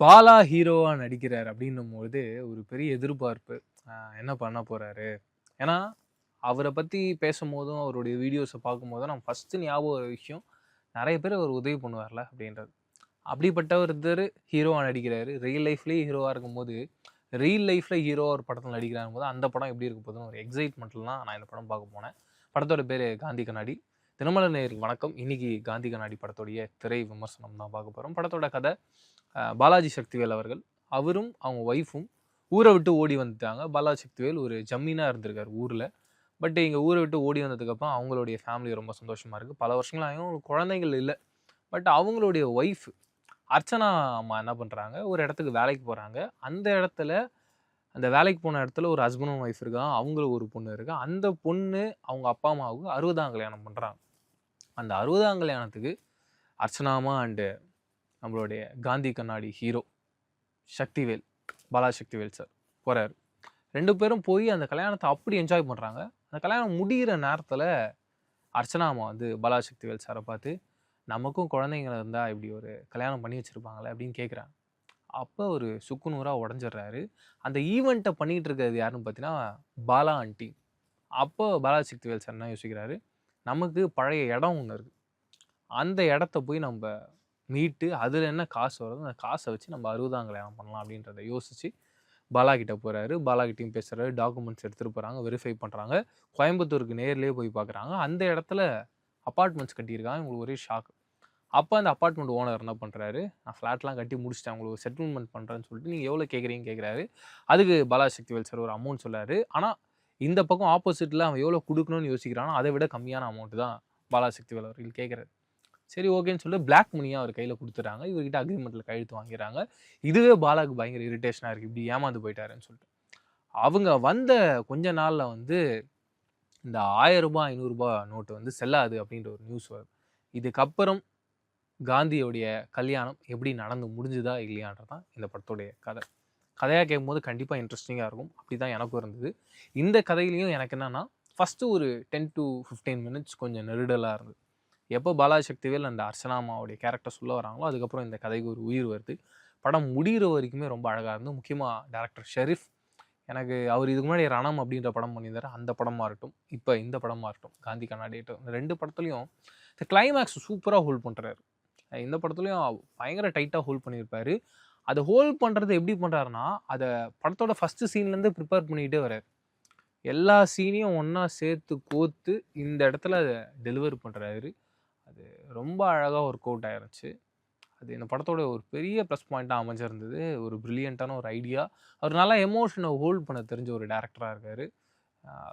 பாலா ஹீரோவாக நடிக்கிறார் அப்படின்னும் போது ஒரு பெரிய எதிர்பார்ப்பு. என்ன பண்ண போகிறாரு ஏன்னா, அவரை பற்றி பேசும்போதும், அவருடைய வீடியோஸை பார்க்கும்போதும் நம்ம ஃபர்ஸ்ட்டு ஞாபகம் ஒரு விஷயம், நிறைய பேர் அவர் உதவி பண்ணுவார்ல அப்படின்றது. அப்படிப்பட்ட ஒருத்தர் ஹீரோவாக நடிக்கிறாரு. ரியல் லைஃப்லேயே ஹீரோவாக இருக்கும்போது, ரியல் லைஃப்பில் ஹீரோ ஒரு படத்தில் நடிக்கிறாங்க நடிக்கிறாருங்கும்போது, அந்த படம் எப்படி இருக்க போகுதுன்னு ஒரு எக்ஸைட்மெண்ட்ல தான் நான் இந்த படம் பார்க்க போனேன். படத்தோட பேர் காந்தி கண்ணாடி. தினமலர் நேர் வணக்கம். இன்னைக்கு காந்தி கண்ணாடி படத்துடைய திரை விமர்சனம் தான் பார்க்க போகிறோம் படத்தோட கதை பாலாஜி சக்திவேல் அவர்கள். அவரும், அவங்க ஒய்ஃபும் ஊரை விட்டு ஓடி வந்துட்டாங்க. பாலாஜி சக்திவேல் ஒரு ஜம்மீனாக இருந்திருக்கார் ஊரில். பட் இங்கே ஊரை விட்டு ஓடி வந்ததுக்கப்புறம் அவங்களுடைய ஃபேமிலி ரொம்ப சந்தோஷமாக இருக்குது பல வருஷங்களாயும் குழந்தைகள் இல்லை. பட் அவங்களுடைய ஒய்ஃப் அர்ச்சனா அம்மா என்ன பண்ணுறாங்க ஒரு இடத்துக்கு வேலைக்கு போகிறாங்க அந்த இடத்துல அந்த வேலைக்கு போன இடத்துல ஒரு ஹஸ்பண்ட் அண்ட் ஒய்ஃப் இருக்காங்க. அவங்களும் ஒரு பொண்ணு இருக்குது அந்த பொண்ணு அவங்க அப்பா, அம்மாவுக்கு 60ஆம் கல்யாணம் பண்ணுறாங்க அந்த 60ஆம் கல்யாணத்துக்கு அர்ச்சனாமா அண்டு நம்மளுடைய காந்தி கண்ணாடி ஹீரோ சக்திவேல், பாலா சக்திவேல் சார் போகிறார் ரெண்டு பேரும் போய் அந்த கல்யாணத்தை அப்படி என்ஜாய் பண்ணுறாங்க அந்த கல்யாணம் முடிகிற நேரத்தில் அர்ச்சனா வந்து பாலா சக்திவேல் சாரை பார்த்து, "நமக்கும் குழந்தைங்க இருந்தால் இப்படி ஒரு கல்யாணம் பண்ணி வச்சிருப்பாங்களே" அப்படின்னு கேட்குறாங்க. அப்போ ஒரு சுக்குநூறாக உடஞ்சிடுறாரு. அந்த ஈவெண்ட்டை பண்ணிகிட்டு இருக்கிறது யாருன்னு பார்த்தீங்கன்னா, பாலா ஆண்டி அப்போ பாலா சக்திவேல் சார் என்ன யோசிக்கிறாரு, நமக்கு பழைய இடம் ஒன்று இருக்குது அந்த இடத்த போய் நம்ம மீட்டு, அதில் என்ன காசு வருதோ, அந்த காசை வச்சு நம்ம 60ஆம் கல்யாணம் பண்ணலாம் அப்படின்றத யோசிச்சு, பாலா கிட்ட போகிறாரு பாலா கிட்டையும் பேசுகிறாரு டாக்குமெண்ட்ஸ் எடுத்துகிட்டு போகிறாங்க வெரிஃபை பண்ணுறாங்க கோயம்புத்தூருக்கு நேர்லேயே போய் பார்க்குறாங்க. அந்த இடத்துல அப்பார்ட்மெண்ட்ஸ் கட்டியிருக்காங்க. இவங்களுக்கு ஒரே ஷாக். அப்போ அந்த அப்பார்ட்மெண்ட் ஓனர் என்ன பண்ணுறாரு "நான் ஃப்ளாட்லாம் கட்டி முடிச்சிட்டேன் உங்களுக்கு செட்டில்மெண்ட் பண்ணுறேன்னு சொல்லிட்டு, நீங்கள் எவ்வளோ கேட்குறீங்கன்னு" கேட்குறாரு. அதுக்கு பாலா சக்திவேல் சார் ஒரு அமௌண்ட் சொல்றாரு. ஆனால் இந்த பக்கம் ஆப்போசிட்டில் அவன் எவ்வளோ கொடுக்கணும்னு யோசிக்கிறானோ, அதை விட கம்மியான அமௌண்ட்டு தான் பாலா சக்திவேல் அவர்கள் கேட்குறாரு. சரி ஓகேன்னு சொல்லிட்டு பிளாக் மணியாக அவர் கையில் குடுத்துடுறாங்க. இவர்கிட்ட அக்ரிமெண்ட்டில் கையெழுத்து வாங்கிறாங்க. இதுவே பாலாக்கு பயங்கர இரிட்டேஷனாக இருக்குது இப்படி ஏமாந்து போயிட்டாருன்னு சொல்லிட்டு. அவங்க வந்த கொஞ்ச நாளில் வந்து இந்த ஆயிரம் ரூபாய் ஐநூறுரூபா நோட்டு வந்து செல்லாது அப்படின்ற ஒரு நியூஸ் வரும் இதுக்கப்புறம் காந்தியோடைய கல்யாணம் எப்படி நடந்து முடிஞ்சுதா இல்லையான்றது தான் இந்த படத்துடைய கதை. கதையாக கேட்கும்போது கண்டிப்பாக இன்ட்ரெஸ்டிங்காக இருக்கும். அப்படிதான் எனக்கும் இருந்தது. இந்த கதையிலையும் எனக்கு என்னென்னா ஃபர்ஸ்ட்டு ஒரு 10-15 மினிட்ஸ் கொஞ்சம் நெருடலாக இருந்தது. எப்போ பாலாசக்திவேல் அந்த அர்ச்சனாமாவுடைய கேரக்டர் சொல்ல வராங்களோ, அதுக்கப்புறம் இந்த கதைக்கு ஒரு உயிர் வருது. படம் முடியிற வரைக்குமே ரொம்ப அழகாக இருந்தது. முக்கியமாக டேரக்டர் ஷெரீஃப். எனக்கு அவர் இதுக்கு முன்னாடி ரணம் அப்படின்ற படம் பண்ணியிருந்தாரு. அந்த படமாக இருக்கட்டும், இப்போ இந்த படமாக இருக்கட்டும், காந்தி கண்ணாடிட்டும் இந்த ரெண்டு படத்துலையும் இந்த கிளைமேக்ஸ் சூப்பராக ஹோல்ட் பண்ணுறாரு இந்த படத்துலையும் பயங்கர டைட்டாக ஹோல்ட் பண்ணியிருப்பார் அதை ஹோல்ட் பண்ணுறது எப்படி பண்ணுறாருன்னா அதை படத்தோட ஃபஸ்ட்டு சீன்லேருந்து ப்ரிப்பேர் பண்ணிக்கிட்டே வராரு. எல்லா சீனையும் ஒன்றா சேர்த்து கோர்த்து இந்த இடத்துல அதை டெலிவர் பண்ணுறாரு அது ரொம்ப அழகாக ஒர்க் அவுட் ஆயிருந்துச்சு. அது இந்த படத்தோட ஒரு பெரிய ப்ளஸ் பாயிண்ட்டாக அமைஞ்சிருந்தது. ஒரு ப்ரில்லியண்ட்டான ஒரு ஐடியா. அவர் நல்லா எமோஷனை ஹோல்ட் பண்ண தெரிஞ்ச ஒரு டேரக்டராக இருக்கார்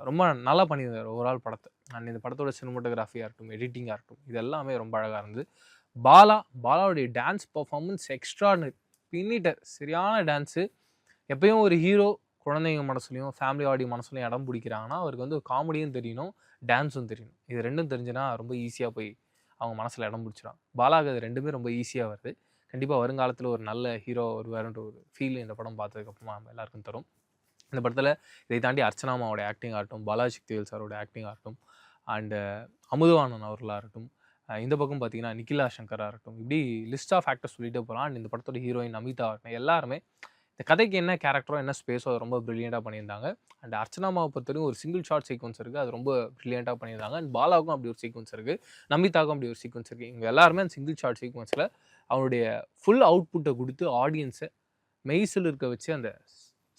ரொம்ப நல்லா பண்ணியிருந்தார் ஓவரால் படத்தை அண்ட் இந்த படத்தோட சினிமோட்டோகிராஃபியாக இருக்கட்டும், எடிட்டிங்காக இருக்கட்டும், இது எல்லாமே ரொம்ப அழகாக இருந்தது. பாலா, பாலாவுடைய டான்ஸ் பர்ஃபார்மன்ஸ் எக்ஸ்ட்ரார்டினரி. பின்னிட்டர் சரியான டான்ஸு. எப்பயும் ஒரு ஹீரோ குழந்தைங்க மனசுலையும் ஃபேமிலி ஆடி மனசுலையும் இடம் பிடிக்கிறாங்கன்னா, அவருக்கு வந்து காமெடியும் தெரியணும், டான்ஸும் தெரியணும். இது ரெண்டும் தெரிஞ்சுன்னா ரொம்ப ஈஸியாக போய் அவங்க மனசில் இடம் பிடிச்சிரும். பாலாக்கு அது 2மே ரொம்ப ஈஸியாக வருது. கண்டிப்பாக வருங்காலத்தில் ஒரு நல்ல ஹீரோ வருவாருன்ற ஒரு ஃபீல் இந்த படம் பார்த்ததுக்கப்புறமா நம்ம எல்லாருக்கும் தரும். இந்த படத்தில் இதை தாண்டி அர்ச்சனாமாவோட ஆக்டிங் ஆகட்டும், பாலாஜி தேவல் சாரோட ஆக்டிங் ஆகட்டும், அண்டு அமுதவானன் அவர்களாக இருக்கட்டும், இந்த பக்கம் பார்த்தீங்கன்னா, நிகிலா சங்கராக இருக்கட்டும், இப்படி லிஸ்ட் ஆஃப் ஆக்டர்ஸ் சொல்லிட்டு போகலாம் அண்ட் இந்த படத்தோட ஹீரோயின் அமிதா இருக்கட்டும், எல்லாருமே இந்த கதைக்கு என்ன கேரக்டரோ, என்ன ஸ்பேஸோ அது ரொம்ப ப்ரில்லியண்ட்டாக பண்ணியிருந்தாங்க. அண்ட் அர்ச்சனா அம்மாவ பொறுத்தவரைக்கும் ஒரு சிங்கிள் ஷார்ட் சீக்வன்ஸ் இருக்குது அது ரொம்ப ப்ரில்லியண்ட்டாக பண்ணியிருந்தாங்க. அண்ட் பாலாவுக்கும் அப்படி ஒரு சீக்வன்ஸ் இருக்குது நமிதாவுக்கும் அப்படி ஒரு சீக்வன்ஸ் இருக்குது இவங்க எல்லாருமே அந்த சிங்கிள் ஷார்ட் சீக்வன்ஸில் அவனுடைய ஃபுல் அவுட்புட்டை கொடுத்து ஆடியன்ஸை மெய்சில் இருக்க வச்சு அந்த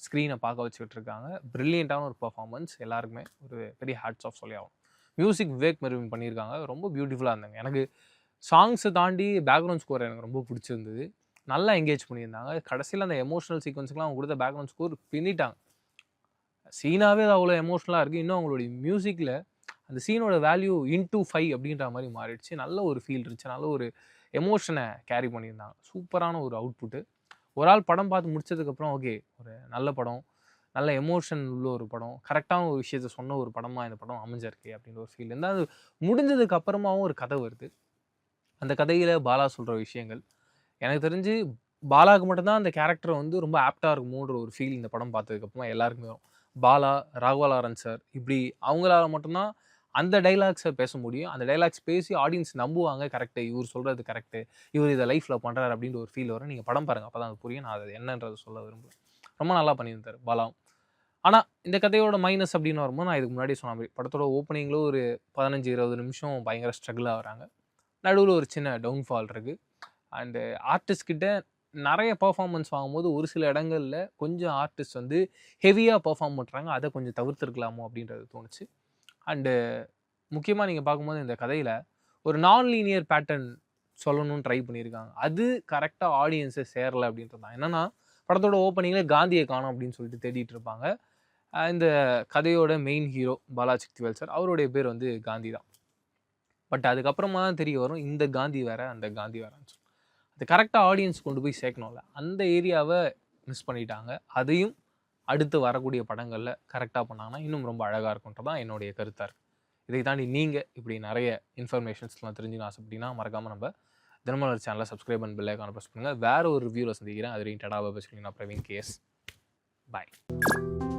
ஸ்க்ரீனை பார்க்க வச்சுக்கிட்டு இருக்காங்க. ப்ரில்லியண்ட்டான ஒரு பர்ஃபார்மன்ஸ் எல்லாருக்குமே ஒரு பெரிய ஹேட்ஸ் ஆஃப் சொல்லி ஆகும் மியூசிக் விவேக் மெர்வின் பண்ணியிருக்காங்க. ரொம்ப பியூட்டிஃபுல்லாக இருந்தாங்க. எனக்கு சாங்ஸை தாண்டி பேக்ரவுண்ட் ஸ்கோர் எனக்கு ரொம்ப பிடிச்சிருந்தது. நல்லா என்கேஜ் பண்ணியிருந்தாங்க. கடைசியில் அந்த எமோஷனல் சீக்வென்ஸ்க்குலாம் அவங்க கொடுத்த பேக்ரவுண்ட் ஸ்கோர் பின்னிட்டாங்க. சீனாவே அது அவ்வளோ எமோஷனலா இருக்குது இன்னும் அவங்களுடைய மியூசிக்கில் அந்த சீனோட வேல்யூ இன்டூ ஃபைவ் அப்படின்ற மாதிரி மாறிடுச்சு. நல்ல ஒரு ஃபீல் இருந்துச்சு. நல்ல ஒரு எமோஷனை கேரி பண்ணியிருந்தாங்க. சூப்பரான ஒரு அவுட்புட்டு. ஒரு ஆள் படம் பார்த்து முடிச்சதுக்கப்புறம், ஓகே ஒரு நல்ல படம், நல்ல எமோஷன் உள்ள ஒரு படம், கரெக்டான ஒரு விஷயத்த சொன்ன ஒரு படமாக இந்த படம் அமைஞ்சிருக்கு அப்படின்ற ஒரு ஃபீல். இருந்தால் அது முடிஞ்சதுக்கு அப்புறமாவும் ஒரு கதை வருது. அந்த கதையில் பாலா சொல்கிற விஷயங்கள், எனக்கு தெரிஞ்சு பாலாவுக்கு மட்டும்தான் அந்த கேரக்டர் வந்து ரொம்ப ஆப்டாக இருக்குமோன்ற ஒரு ஃபீல் இந்த படம் பார்த்ததுக்கப்புறமா எல்லாருக்குமே வரும். பாலா, ராகவா லாரன் சார் இப்படி அவங்களால மட்டும்தான் அந்த டைலாக்ஸை பேச முடியும். அந்த டைலாக்ஸ் பேசி ஆடியன்ஸ் நம்புவாங்க. கரெக்டு இவர் சொல்கிறது கரெக்டு இவர் இதை லைஃப்பில் பண்ணுறாரு அப்படின்ற ஒரு ஃபீல் வரும். நீங்கள் படம் பாருங்கள் அப்போ தான் அது புரியும். நான் அது என்னன்றது சொல்ல விரும்புகிறேன் ரொம்ப நல்லா பண்ணியிருந்தார் பாலாவும் ஆனால் இந்த கதையோட மைனஸ் அப்படின்னு வரும்போது நான் இதுக்கு முன்னாடி சொன்ன மாதிரி படத்தோட ஓப்பனிங்கில் ஒரு பதினஞ்சு இருபது நிமிஷம் பயங்கர ஸ்ட்ரகிள் ஆகிறாங்க. நடுவில் ஒரு சின்ன டவுன்ஃபால் இருக்குது அண்டு ஆர்டிஸ்ட்கிட்ட நிறைய பர்ஃபார்மன்ஸ் வாங்கும்போது ஒரு சில இடங்களில் கொஞ்சம் ஆர்டிஸ்ட் வந்து ஹெவியாக பர்ஃபார்ம் பண்ணுறாங்க அதை கொஞ்சம் தவிர்த்துருக்கலாமோ அப்படின்றது தோணுச்சு. அண்டு முக்கியமாக நீங்கள் பார்க்கும்போது இந்த கதையில் ஒரு நான் லீனியர் பேட்டர்ன் சொல்லணும்னு ட்ரை பண்ணியிருக்காங்க. அது கரெக்டாக ஆடியன்ஸை சேரலை அப்படின்றது தான். என்னென்னா படத்தோட ஓப்பனிங்கில் காந்தியை காணும் அப்படின்னு சொல்லிட்டு தேடிட்டு இருப்பாங்க. இந்த கதையோட மெயின் ஹீரோ பாலாஜி சார் அவருடைய பேர் வந்து காந்தி தான். பட் அதுக்கப்புறமா தான் தெரிய வரும் இந்த காந்தி வேற அந்த காந்தி வேறன்னு சொல்லி அது கரெக்டாக ஆடியன்ஸ் கொண்டு போய் சேர்க்கணும்ல. அந்த ஏரியாவை மிஸ் பண்ணிட்டாங்க. அதையும் அடுத்து வரக்கூடிய படங்களில் கரெக்டாக பண்ணாங்கன்னா இன்னும் ரொம்ப அழகாக இருக்கும்ன்றது தான் என்னுடைய கருத்தாக இருக்குது இதை தாண்டி நீங்கள் இப்படி நிறைய இன்ஃபர்மேஷன்ஸ்லாம் தெரிஞ்சுக்கணும் ஆசைப்பட்டீங்கன்னா மறக்காமல் நம்ம தினமலர் சேனலில் சப்ஸ்கிரைப் பண்ணி பெல்லைக்கான ப்ரெஸ் பண்ணுங்கள் வேறு ஒரு ரிவ்யூவில் சந்திக்கிறேன். அது ரீட்டடாக டடாவை நான் பிரவீன் கேஸ் பாய்